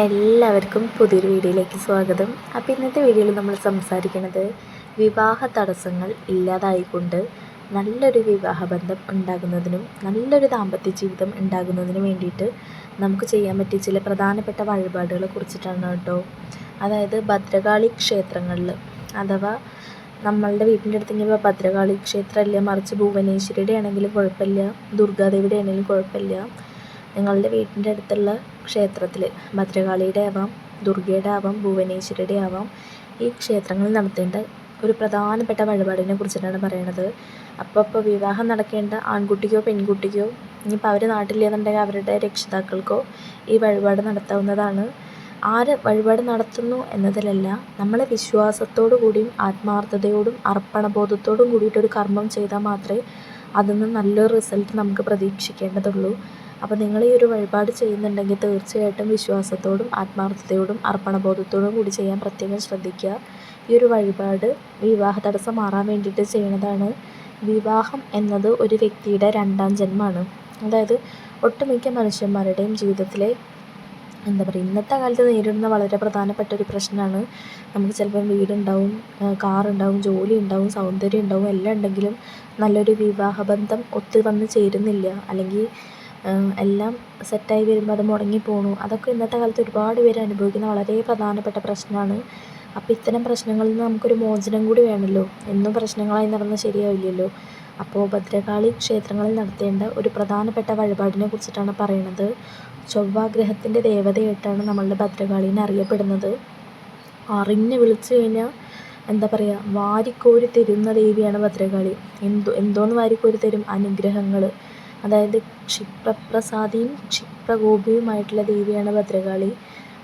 എല്ലാവർക്കും പുതിയൊരു വീഡിയോയിലേക്ക് സ്വാഗതം. അപ്പോൾ ഇന്നത്തെ വീഡിയോയിൽ നമ്മൾ സംസാരിക്കുന്നത് വിവാഹ തടസ്സങ്ങൾ ഇല്ലാതായിക്കൊണ്ട് നല്ലൊരു വിവാഹബന്ധം ഉണ്ടാകുന്നതിനും നല്ലൊരു ദാമ്പത്യ ജീവിതം ഉണ്ടാകുന്നതിനും വേണ്ടിയിട്ട് നമുക്ക് ചെയ്യാൻ പറ്റിയ ചില പ്രധാനപ്പെട്ട വഴിപാടുകളെ കുറിച്ചിട്ടാണ് കേട്ടോ. അതായത് ഭദ്രകാളി ക്ഷേത്രങ്ങളിൽ അഥവാ നമ്മളുടെ വീട്ടിന്റെ അടുത്ത് ഇങ്ങനെ ഭദ്രകാളി ക്ഷേത്രമല്ല മറിച്ച് ഭുവനേശ്വരിയുടെ ആണെങ്കിലും കുഴപ്പമില്ല ദുർഗാദേവിയുടെ ആണെങ്കിലും കുഴപ്പമില്ല. നിങ്ങളുടെ വീട്ടിന്റെ അടുത്തുള്ള ക്ഷേത്രത്തിൽ ഭദ്രകാളിയുടെ ആവാം ദുർഗയുടെ ആവാം ഭുവനേശ്വരിയുടെ ആവാം ഈ ക്ഷേത്രങ്ങളിൽ നടത്തേണ്ട ഒരു പ്രധാനപ്പെട്ട വഴിപാടിനെ കുറിച്ചിട്ടാണ് പറയണത്. അപ്പോൾ ഇപ്പോൾ വിവാഹം നടക്കേണ്ട ആൺകുട്ടിക്കോ പെൺകുട്ടിക്കോ ഇനിയിപ്പോൾ അവർ നാട്ടിലേതുണ്ടെങ്കിൽ അവരുടെ രക്ഷിതാക്കൾക്കോ ഈ വഴിപാട് നടത്താവുന്നതാണ്. ആര് വഴിപാട് നടത്തുന്നു എന്നതിലല്ല നമ്മളെ വിശ്വാസത്തോടു കൂടിയും ആത്മാർത്ഥതയോടും അർപ്പണബോധത്തോടും കൂടിയിട്ടൊരു കർമ്മം ചെയ്താൽ മാത്രമേ അതിൽ നിന്ന് നല്ലൊരു റിസൾട്ട് നമുക്ക് പ്രതീക്ഷിക്കേണ്ടതുള്ളൂ. അപ്പോൾ നിങ്ങൾ ഈ ഒരു വഴിപാട് ചെയ്യുന്നുണ്ടെങ്കിൽ തീർച്ചയായിട്ടും വിശ്വാസത്തോടും ആത്മാർത്ഥതയോടും അർപ്പണബോധത്തോടും കൂടി ചെയ്യാൻ പ്രത്യേകം ശ്രദ്ധിക്കുക. ഈ ഒരു വഴിപാട് വിവാഹ തടസ്സം മാറാൻ വേണ്ടിയിട്ട് ചെയ്യുന്നതാണ്. വിവാഹം എന്നത് ഒരു വ്യക്തിയുടെ രണ്ടാം ജന്മമാണ്. അതായത് ഒട്ടുമിക്ക മനുഷ്യന്മാരുടെയും ജീവിതത്തിലെ എന്താ പറയുക ഇന്നത്തെ കാലത്ത് നേരിടുന്ന വളരെ പ്രധാനപ്പെട്ട ഒരു പ്രശ്നമാണ്. നമുക്ക് ചിലപ്പം വീടുണ്ടാവും കാറുണ്ടാവും ജോലി ഉണ്ടാവും സൗന്ദര്യം ഉണ്ടാവും എല്ലാം ഉണ്ടെങ്കിലും നല്ലൊരു വിവാഹബന്ധം ഒത്തു വന്ന് ചേരുന്നില്ല. അല്ലെങ്കിൽ എല്ലാം സെറ്റായി വരുമ്പോൾ അത് മുടങ്ങി പോണു. അതൊക്കെ ഇന്നത്തെ കാലത്ത് ഒരുപാട് പേര് അനുഭവിക്കുന്ന വളരെ പ്രധാനപ്പെട്ട പ്രശ്നമാണ് അപ്പോൾ ഇത്തരം പ്രശ്നങ്ങളിൽ നിന്ന് നമുക്കൊരു മോചനം കൂടി വേണമല്ലോ എന്നും പ്രശ്നങ്ങളായി നടന്നാൽ ശരിയാവില്ലല്ലോ. അപ്പോൾ ഭദ്രകാളി ക്ഷേത്രങ്ങളിൽ നടത്തേണ്ട ഒരു പ്രധാനപ്പെട്ട വഴിപാടിനെ കുറിച്ചിട്ടാണ് പറയുന്നത് ചൊവ്വാഗ്രഹത്തിന്റെ ദേവതയായിട്ടാണ് നമ്മളുടെ ഭദ്രകാളീനെ അറിയപ്പെടുന്നത്. അറിഞ്ഞ് വിളിച്ചു കഴിഞ്ഞാൽ എന്താ പറയുക വാരിക്കോരി തരുന്ന ദേവിയാണ് ഭദ്രകാളി. എന്തോ എന്തോന്ന് വാരിക്കോരി തരും? അനുഗ്രഹങ്ങൾ അതായത് ക്ഷിപ്രപ്രസാദിയും ക്ഷിപ്രകോപിയുമായിട്ടുള്ള ദേവിയാണ് ഭദ്രകാളി.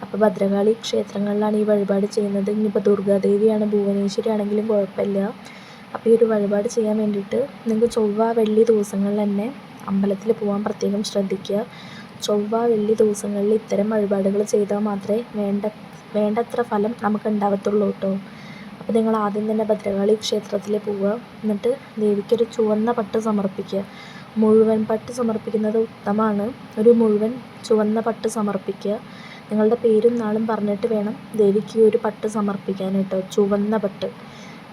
അപ്പോൾ ഭദ്രകാളി ക്ഷേത്രങ്ങളിലാണ് ഈ വഴിപാട് ചെയ്യുന്നത്. ഇനിയിപ്പോൾ ദുർഗാദേവിയാണ് ഭുവനേശ്വരി ആണെങ്കിലും കുഴപ്പമില്ല. അപ്പോൾ ഈ ഒരു വഴിപാട് ചെയ്യാൻ വേണ്ടിയിട്ട് നിങ്ങൾക്ക് ചൊവ്വ വെള്ളി ദിവസങ്ങളിൽ തന്നെ അമ്പലത്തിൽ പോകാൻ പ്രത്യേകം ശ്രദ്ധിക്കുക. ചൊവ്വ വെള്ളി ദിവസങ്ങളിൽ ഇത്തരം വഴിപാടുകൾ ചെയ്താൽ മാത്രമേ വേണ്ട വേണ്ടത്ര ഫലം നമുക്ക് ഉണ്ടാവത്തുള്ളൂ കേട്ടോ. അപ്പോൾ നിങ്ങൾ ആദ്യം തന്നെ ഭദ്രകാളി ക്ഷേത്രത്തിൽ പോവുക. എന്നിട്ട് ദേവിക്കൊരു ചുവന്ന പട്ട് സമർപ്പിക്കുക. മുഴുവൻ പട്ട് സമർപ്പിക്കുന്നത് ഉത്തമമാണ്. ഒരു മുഴുവൻ ചുവന്ന പട്ട് സമർപ്പിക്കുക. നിങ്ങളുടെ പേരും നാളും പറഞ്ഞിട്ട് വേണം ദേവിക്ക് ഒരു പട്ട് സമർപ്പിക്കാൻ കേട്ടോ ചുവന്ന പട്ട്.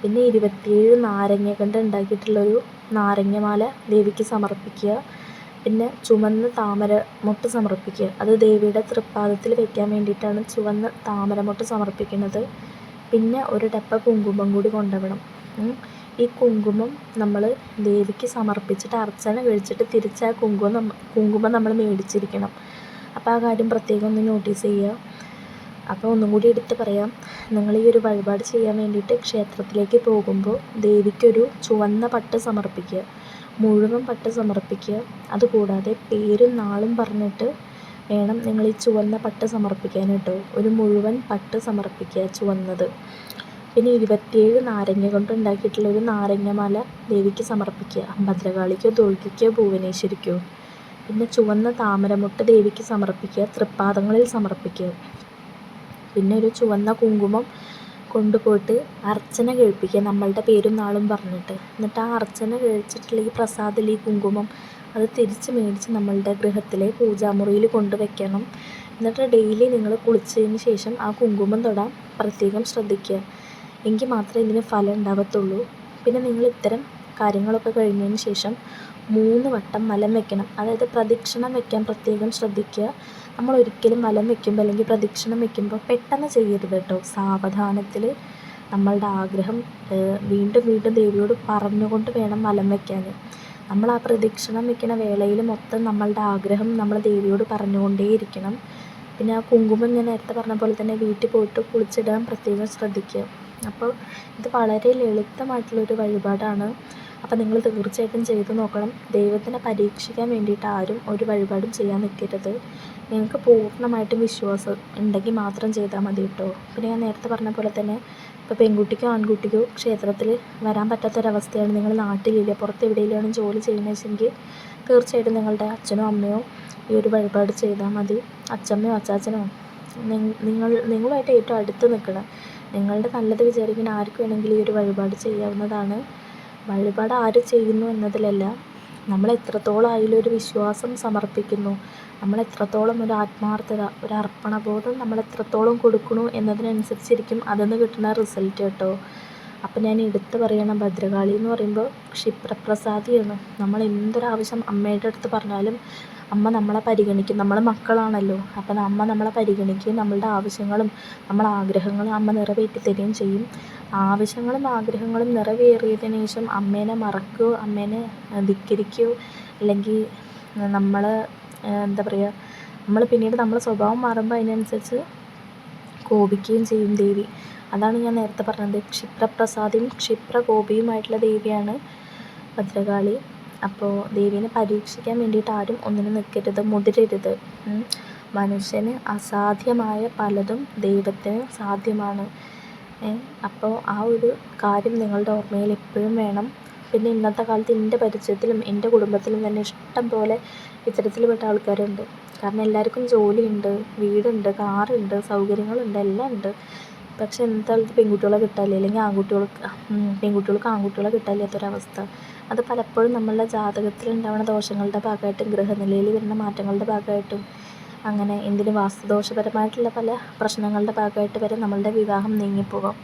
പിന്നെ ഇരുപത്തിയേഴ് നാരങ്ങ കൊണ്ട് ഉണ്ടാക്കിയിട്ടുള്ളൊരു നാരങ്ങമാല ദേവിക്ക് സമർപ്പിക്കുക. പിന്നെ ചുവന്ന താമര മുട്ട് സമർപ്പിക്കുക. അത് ദേവിയുടെ തൃപ്പാദത്തിൽ വെക്കാൻ വേണ്ടിയിട്ടാണ് ചുവന്ന താമര മുട്ട് സമർപ്പിക്കുന്നത്. പിന്നെ ഒരു ഡപ്പ കുങ്കുമം കൂടി കൊണ്ടുവരണം. ഈ കുങ്കുമം നമ്മൾ ദേവിക്ക് സമർപ്പിച്ചിട്ട് അർച്ചന കഴിച്ചിട്ട് തിരിച്ച് ആ കുങ്കുമം കുങ്കുമം നമ്മൾ മേടിച്ചിരിക്കണം. അപ്പോൾ ആ കാര്യം പ്രത്യേകം ഒന്ന് നോട്ടീസ് ചെയ്യുക. അപ്പോൾ ഒന്നും കൂടി എടുത്ത് പറയാം. നിങ്ങൾ ഈ ഒരു വഴിപാട് ചെയ്യാൻ വേണ്ടിയിട്ട് ക്ഷേത്രത്തിലേക്ക് പോകുമ്പോൾ ദേവിക്കൊരു ചുവന്ന പട്ട് സമർപ്പിക്കുക. മുഴുവൻ പട്ട് സമർപ്പിക്കുക. അതുകൂടാതെ പേരും നാളും പറഞ്ഞിട്ട് വേണം നിങ്ങൾ ഈ ചുവന്ന പട്ട് സമർപ്പിക്കാൻ കേട്ടോ. ഒരു മുഴുവൻ പട്ട് സമർപ്പിക്കുക ചുവന്നത്. പിന്നെ ഇരുപത്തിയേഴ് നാരങ്ങ കൊണ്ട് ഉണ്ടാക്കിയിട്ടുള്ള ഒരു നാരങ്ങമാല ദേവിക്ക് സമർപ്പിക്കുക. ഭദ്രകാളിക്കോ ദുർഗയ്ക്കോ ഭുവനേശ്വരിക്കോ. പിന്നെ ചുവന്ന താമരമുട്ട് ദേവിക്ക് സമർപ്പിക്കുക. തൃപ്പാദങ്ങളിൽ സമർപ്പിക്കുക. പിന്നെ ഒരു ചുവന്ന കുങ്കുമം കൊണ്ടുപോയിട്ട് അർച്ചന കഴിപ്പിക്കുക. നമ്മളുടെ പേരും നാളും പറഞ്ഞിട്ട്. എന്നിട്ട് ആ അർച്ചന കഴിച്ചിട്ടുള്ള ഈ പ്രസാദിൽ ഈ കുങ്കുമം അത് തിരിച്ച് മേടിച്ച് നമ്മളുടെ ഗൃഹത്തിലെ പൂജാമുറിയിൽ കൊണ്ടുവയ്ക്കണം എന്നിട്ട് ഡെയിലി നിങ്ങൾ കുളിച്ചതിന് ശേഷം ആ കുങ്കുമം തൊടാൻ പ്രത്യേകം ശ്രദ്ധിക്കുക. എങ്കിൽ മാത്രമേ ഇതിന് ഫലം ഉണ്ടാവത്തുള്ളൂ. പിന്നെ നിങ്ങൾ ഇത്തരം കാര്യങ്ങളൊക്കെ കഴിഞ്ഞതിന് ശേഷം മൂന്ന് വട്ടം മലം വെക്കണം. അതായത് പ്രദക്ഷിണം വെക്കാൻ പ്രത്യേകം ശ്രദ്ധിക്കുക. നമ്മൾ ഒരിക്കലും മലം വെക്കുമ്പോൾ അല്ലെങ്കിൽ പ്രദക്ഷിണം വെക്കുമ്പോൾ പെട്ടെന്ന് ചെയ്യരുത് കേട്ടോ. സാവധാനത്തിൽ നമ്മളുടെ ആഗ്രഹം വീണ്ടും വീണ്ടും ദേവിയോട് പറഞ്ഞുകൊണ്ട് വേണം മലം വെക്കാൻ. നമ്മൾ ആ പ്രദക്ഷിണം വെക്കുന്ന വേളയിൽ മൊത്തം നമ്മളുടെ ആഗ്രഹം നമ്മൾ ദേവിയോട് പറഞ്ഞുകൊണ്ടേയിരിക്കണം പിന്നെ ആ കുങ്കുമം ഞാൻ നേരത്തെ പറഞ്ഞ പോലെ തന്നെ വീട്ടിൽ പോയിട്ട് കുളിച്ചിടാൻ പ്രത്യേകം ശ്രദ്ധിക്കുക. അപ്പോൾ ഇത് വളരെ ലളിതമായിട്ടുള്ളൊരു വഴിപാടാണ്. അപ്പോൾ നിങ്ങൾ തീർച്ചയായിട്ടും ചെയ്തു നോക്കണം. ദൈവത്തിനെ പരീക്ഷിക്കാൻ വേണ്ടിയിട്ട് ആരും ഒരു വഴിപാടും ചെയ്യാൻ നിൽക്കരുത്. നിങ്ങൾക്ക് പൂർണമായിട്ടും വിശ്വാസം ഉണ്ടെങ്കിൽ മാത്രം ചെയ്താൽ മതി കേട്ടോ. പിന്നെ ഞാൻ നേരത്തെ പറഞ്ഞ പോലെ തന്നെ ഇപ്പോൾ പെൺകുട്ടിക്കോ ആൺകുട്ടിക്കോ ക്ഷേത്രത്തിൽ വരാൻ പറ്റാത്തൊരവസ്ഥയാണ്. നിങ്ങൾ നാട്ടിലില്ല പുറത്ത് എവിടെയെങ്കിലും ജോലി ചെയ്യുന്നതെങ്കിൽ തീർച്ചയായിട്ടും നിങ്ങളുടെ അച്ഛനോ അമ്മയോ ഈ ഒരു വഴിപാട് ചെയ്താൽ മതി. അച്ഛമ്മയോ അച്ചാച്ചനോ നിങ്ങൾ നിങ്ങളുമായിട്ട് ഏറ്റവും അടുത്ത് നിൽക്കണം. നിങ്ങളുടെ നല്ലത് വിചാരിക്കുന്ന ആർക്ക് വേണമെങ്കിലും ഈ ഒരു വഴിപാട് ചെയ്യാവുന്നതാണ്. വഴിപാട് ആര് ചെയ്യുന്നു എന്നതിലല്ല നമ്മൾ എത്രത്തോളം അതിലൊരു വിശ്വാസം സമർപ്പിക്കുന്നു നമ്മൾ എത്രത്തോളം ഒരു ആത്മാർത്ഥത ഒരു അർപ്പണബോധം നമ്മൾ എത്രത്തോളം കൊടുക്കണു എന്നതിനനുസരിച്ചിരിക്കും അതിൽ നിന്ന് കിട്ടുന്ന റിസൾട്ട് കേട്ടോ. അപ്പം ഞാൻ എടുത്തു പറയണ ഭദ്രകാളി എന്ന് പറയുമ്പോൾ ക്ഷിപ്രപ്രസാദിയാണ് നമ്മൾ എന്തൊരാവശ്യം അമ്മയുടെ അടുത്ത് പറഞ്ഞാലും അമ്മ നമ്മളെ പരിഗണിക്കും. നമ്മൾ മക്കളാണല്ലോ. അപ്പം അമ്മ നമ്മളെ പരിഗണിക്കുകയും നമ്മളുടെ ആവശ്യങ്ങളും നമ്മളെ ആഗ്രഹങ്ങളും അമ്മ നിറവേറ്റി തരികയും ചെയ്യും. ആവശ്യങ്ങളും ആഗ്രഹങ്ങളും നിറവേറിയതിന് ശേഷം അമ്മേനെ മറക്കുകയോ അമ്മേനെ ധിക്കരിക്കുകയോ അല്ലെങ്കിൽ നമ്മൾ എന്താ പറയുക നമ്മൾ പിന്നീട് നമ്മളെ സ്വഭാവം മാറുമ്പോൾ അതിനനുസരിച്ച് കോപിക്കുകയും ചെയ്യും ദേവി. അതാണ് ഞാൻ നേരത്തെ പറഞ്ഞത്. ക്ഷിപ്രപ്രസാദിയും ക്ഷിപ്രകോപിയുമായിട്ടുള്ള ദേവിയാണ് ഭദ്രകാളി. അപ്പോൾ ദേവീനെ പരീക്ഷിക്കാൻ വേണ്ടിയിട്ട് ആരും ഒന്നിനും നിൽക്കരുത് മുതിരരുത്. മനുഷ്യന് അസാധ്യമായ പലതും ദൈവത്തിന് സാധ്യമാണ്. അപ്പോൾ ആ ഒരു കാര്യം നിങ്ങളുടെ ഓർമ്മയിൽ എപ്പോഴും വേണം. പിന്നെ ഇന്നത്തെ കാലത്ത് എന്റെ പരിചയത്തിലും എന്റെ കുടുംബത്തിലും തന്നെ ഇഷ്ടം പോലെ ഇത്തരത്തിൽപ്പെട്ട ആൾക്കാരുണ്ട്. കാരണം എല്ലാവർക്കും ജോലിയുണ്ട് വീടുണ്ട് കാറുണ്ട് സൗകര്യങ്ങളുണ്ട് എല്ലാം ഉണ്ട് പക്ഷെ ഇന്നത്തെ കാലത്ത് പെൺകുട്ടികളെ കിട്ടാനില്ല. അല്ലെങ്കിൽ ആൺകുട്ടികൾക്ക് പെൺകുട്ടികൾക്ക് ആൺകുട്ടികളെ കിട്ടാനില്ലാത്തൊരവസ്ഥ. അത് പലപ്പോഴും നമ്മളുടെ ജാതകത്തിൽ ഉണ്ടാവുന്ന ദോഷങ്ങളുടെ ഭാഗമായിട്ടും ഗ്രഹനിലയിൽ വരുന്ന മാറ്റങ്ങളുടെ ഭാഗമായിട്ടും അങ്ങനെ എന്തിന് വാസ്തുദോഷപരമായിട്ടുള്ള പല പ്രശ്നങ്ങളുടെ ഭാഗമായിട്ട് വരെ നമ്മളുടെ വിവാഹം നീങ്ങിപ്പോകാം.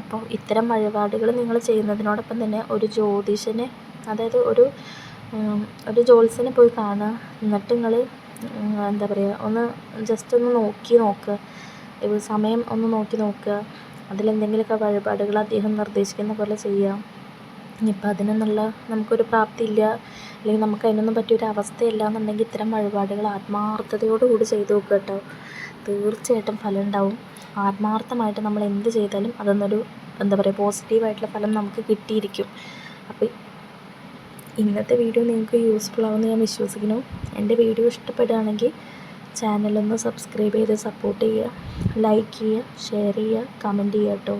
അപ്പോൾ ഇത്തരം വഴിപാടുകൾ നിങ്ങൾ ചെയ്യുന്നതിനോടൊപ്പം തന്നെ ഒരു ജ്യോതിഷനെ അതായത് ഒരു ഒരു ജോത്സ്യനെ പോയി കാണുക. എന്നിട്ട് നിങ്ങൾ എന്താ പറയുക ഒന്ന് ജസ്റ്റ് ഒന്ന് നോക്കി നോക്കുക. സമയം ഒന്ന് നോക്കി നോക്കുക. അതിലെന്തെങ്കിലുമൊക്കെ വഴിപാടുകൾ അദ്ദേഹം നിർദ്ദേശിക്കുന്ന പോലെ ചെയ്യുക. ഇനിയിപ്പോൾ അതിനൊന്നുള്ള നമുക്കൊരു പ്രാപ്തി ഇല്ല അല്ലെങ്കിൽ നമുക്ക് അതിനൊന്നും പറ്റിയൊരു അവസ്ഥയില്ല എന്നുണ്ടെങ്കിൽ ഇത്തരം വഴിപാടുകൾ ആത്മാർത്ഥതയോടുകൂടി ചെയ്തു നോക്കുക കേട്ടോ. തീർച്ചയായിട്ടും ഫലം ഉണ്ടാവും ആത്മാർത്ഥമായിട്ട് നമ്മൾ എന്ത് ചെയ്താലും അതൊന്നൊരു എന്താ പറയുക പോസിറ്റീവായിട്ടുള്ള ഫലം നമുക്ക് കിട്ടിയിരിക്കും. അപ്പോൾ ഇന്നത്തെ വീഡിയോ നിങ്ങൾക്ക് യൂസ്ഫുൾ ആവുമെന്ന് ഞാൻ വിശ്വസിക്കുന്നു. എന്റെ വീഡിയോ ഇഷ്ടപ്പെടുകയാണെങ്കിൽ ചാനലൊന്ന് സബ്സ്ക്രൈബ് ചെയ്ത് സപ്പോർട്ട് ചെയ്യുക. ലൈക്ക് ചെയ്യുക ഷെയർ ചെയ്യുക കമന്റ് ചെയ്യുക കേട്ടോ.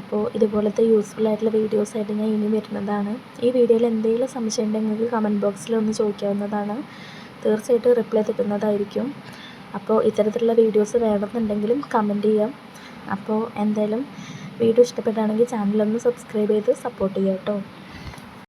അപ്പോൾ ഇതുപോലത്തെ യൂസ്ഫുൾ ആയിട്ടുള്ള വീഡിയോസായിട്ട് ഞാൻ ഇനി വരുന്നതാണ്. ഈ വീഡിയോയിൽ എന്തെങ്കിലും സംശയം ഉണ്ടെങ്കിൽ നിങ്ങൾക്ക് കമന്റ് ബോക്സിൽ ഒന്ന് ചോദിക്കാവുന്നതാണ്. തീർച്ചയായിട്ടും റിപ്ലൈ തരുന്നതായിരിക്കും. അപ്പോൾ ഇത്തരത്തിലുള്ള വീഡിയോസ് വേണമെന്നുണ്ടെങ്കിലും കമന്റ് ചെയ്യാം. അപ്പോൾ എന്തായാലും വീഡിയോ ഇഷ്ടപ്പെട്ടാണെങ്കിൽ ചാനലൊന്ന് സബ്സ്ക്രൈബ് ചെയ്ത് സപ്പോർട്ട് ചെയ്യാം കേട്ടോ.